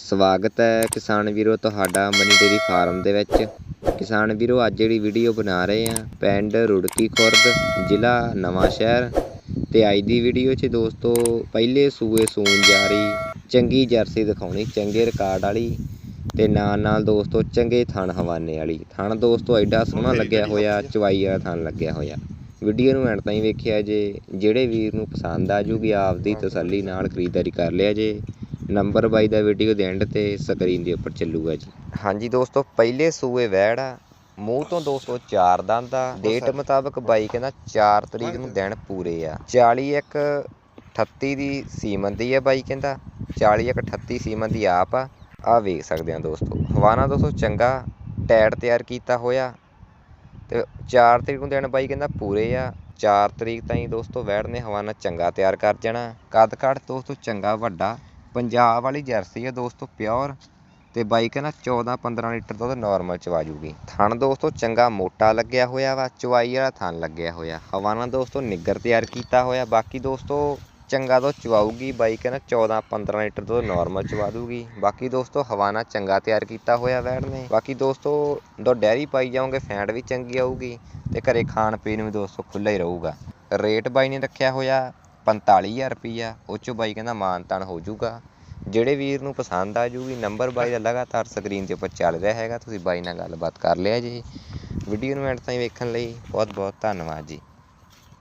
ਸਵਾਗਤ ਹੈ ਕਿਸਾਨ ਵੀਰੋ ਤੁਹਾਡਾ ਮਨੀ ਡੇਰੀ ਫਾਰਮ ਦੇ ਵਿੱਚ। ਕਿਸਾਨ ਵੀਰੋ ਅੱਜ ਜਿਹੜੀ ਵੀਡੀਓ ਬਣਾ ਰਹੇ ਆ ਪਿੰਡ ਰੁੜਕੀ ਖੁਰਦ ਜ਼ਿਲ੍ਹਾ ਨਵਾਂ ਸ਼ਹਿਰ। ਤੇ ਅੱਜ ਦੀ ਵੀਡੀਓ 'ਚ ਦੋਸਤੋ ਪਹਿਲੇ ਸੂਏ ਸੂਣ ਜਾ ਰਹੀ ਚੰਗੀ ਜਰਸੀ ਦਿਖਾਉਣੀ ਚੰਗੇ ਰਿਕਾਰਡ ਵਾਲੀ। ਤੇ ਨਾਲ ਨਾਲ ਦੋਸਤੋ ਚੰਗੇ ਥਣ ਹਵਾਨੇ ਵਾਲੀ। ਥਣ ਦੋਸਤੋ ਐਡਾ ਸੋਹਣਾ ਲੱਗਿਆ ਹੋਇਆ ਚਵਾਈ ਵਾਲਾ ਥਣ ਲੱਗਿਆ ਹੋਇਆ। ਵੀਡੀਓ ਨੂੰ ਐਂਡ ਤਾਈਂ ਵੇਖਿਆ ਜੇ ਜਿਹੜੇ ਵੀਰ ਨੂੰ ਪਸੰਦ ਆ ਜੂਗੀ ਆਪਦੀ ਤਸੱਲੀ ਨਾਲ ਖਰੀਦਦਾਰੀ ਕਰ ਲਿਆ ਜੇ। ਨੰਬਰ ਬਾਈ ਦਾ ਵੀਡੀਓ ਦੇ ਐਂਡ ਤੇ ਸਕਰੀਨ ਦੇ ਉੱਪਰ ਚੱਲੂਗਾ ਜੀ। ਹਾਂਜੀ ਦੋਸਤੋ ਪਹਿਲੇ ਸੂਏ ਵੈੜ ਆ ਮੂੰਹ ਤੋਂ 204 ਦੰਦ ਆ। ਡੇਟ ਮੁਤਾਬਕ ਬਾਈ ਕਹਿੰਦਾ 4 ਤਰੀਕ ਨੂੰ ਦਿਨ ਪੂਰੇ ਆ। 40 ਇੱਕ 38 ਦੀ ਸੀਮਨ ਦੀ ਆ ਬਾਈ ਕਹਿੰਦਾ 40 ਇੱਕ 38 ਸੀਮਨ ਦੀ ਆਪ ਆ। ਆ ਵੇਖ ਸਕਦੇ ਆ ਦੋਸਤੋ। ਹਵਾਨਾ ਦੋਸਤੋ ਚੰਗਾ ਟੈਡ ਤਿਆਰ ਕੀਤਾ ਹੋਇਆ। ਤੇ 4 ਤਰੀਕ ਨੂੰ ਦਿਨ ਬਾਈ ਕਹਿੰਦਾ ਪੂਰੇ ਆ। 4 ਤਰੀਕ ਤਾਈਂ ਦੋਸਤੋ ਵੈੜ ਨੇ ਹਵਾਨਾ ਚੰਗਾ ਤਿਆਰ ਕਰ ਜਾਣਾ। ਕੱਦ ਕਾਠ ਦੋਸਤੋ ਚੰਗਾ ਵੱਡਾ। ਪੰਜਾਬ ਵਾਲੀ ਜਰਸੀ ਆ ਦੋਸਤੋ ਪਿਓਰ ਤੇ ਬਾਈ ਕਹਿੰਦਾ 14 15 ਲੀਟਰ ਦੁੱਧ ਨਾਰਮਲ ਚਵਾ ਜੂਗੀ ਥਣ ਦੋਸਤੋ, ਚੰਗਾ ਮੋਟਾ ਲੱਗਿਆ ਹੋਇਆ ਵਾ ਚਵਾਈ ਵਾਲਾ ਥਣ ਲੱਗਿਆ ਹੋਇਆ। ਹਵਾਨਾ ਦੋਸਤੋ ਨਿੱਗਰ ਤਿਆਰ ਕੀਤਾ ਹੋਇਆ। ਬਾਕੀ ਦੋਸਤੋ, ਚੰਗਾ ਦੁੱਧ ਚਵਾਊਗੀ ਬਾਈ ਕਹਿੰਦਾ 14 15 ਲੀਟਰ ਦੁੱਧ ਨਾਰਮਲ ਚਵਾ ਦੂਗੀ ਬਾਕੀ ਦੋਸਤੋ ਹਵਾਨਾ ਚੰਗਾ ਤਿਆਰ ਕੀਤਾ ਹੋਇਆ ਵੈੜ ਨੇ। ਬਾਕੀ ਦੋਸਤੋ ਦੋ ਡੈਰੀ ਪਾਈ ਜਾਓਗੇ, ਫੈਂਟ ਵੀ ਚੰਗੀ ਆਊਗੀ ਤੇ ਘਰੇ ਖਾਣ ਪੀਣ ਵੀ ਦੋਸਤੋ ਖੁੱਲ੍ਹਾ ਹੀ ਰਹੂਗਾ। ਰੇਟ ਬਾਈ ਨੇ ਰੱਖਿਆ ਹੋਇਆ 45000 ਰੁਪਈਆ, ਉਹ 'ਚੋਂ ਬਾਈ ਕਹਿੰਦਾ ਮਾਨ ਤਾਨ ਹੋ ਜਾਊਗਾ ਜਿਹੜੇ ਵੀਰ ਨੂੰ ਪਸੰਦ ਆ ਜੂਗੀ ਨੰਬਰ ਬਾਈ ਦਾ ਲਗਾਤਾਰ ਸਕਰੀਨ ਦੇ ਉੱਪਰ ਚੱਲ ਰਿਹਾ ਹੈਗਾ, ਤੁਸੀਂ ਬਾਈ ਨਾਲ ਗੱਲਬਾਤ ਕਰ ਲਿਆ ਜੀ। ਵੀਡੀਓ ਨੂੰ ਐਂਡ ਤਾਈਂ ਵੇਖਣ ਲਈ ਬਹੁਤ ਬਹੁਤ ਧੰਨਵਾਦ ਜੀ।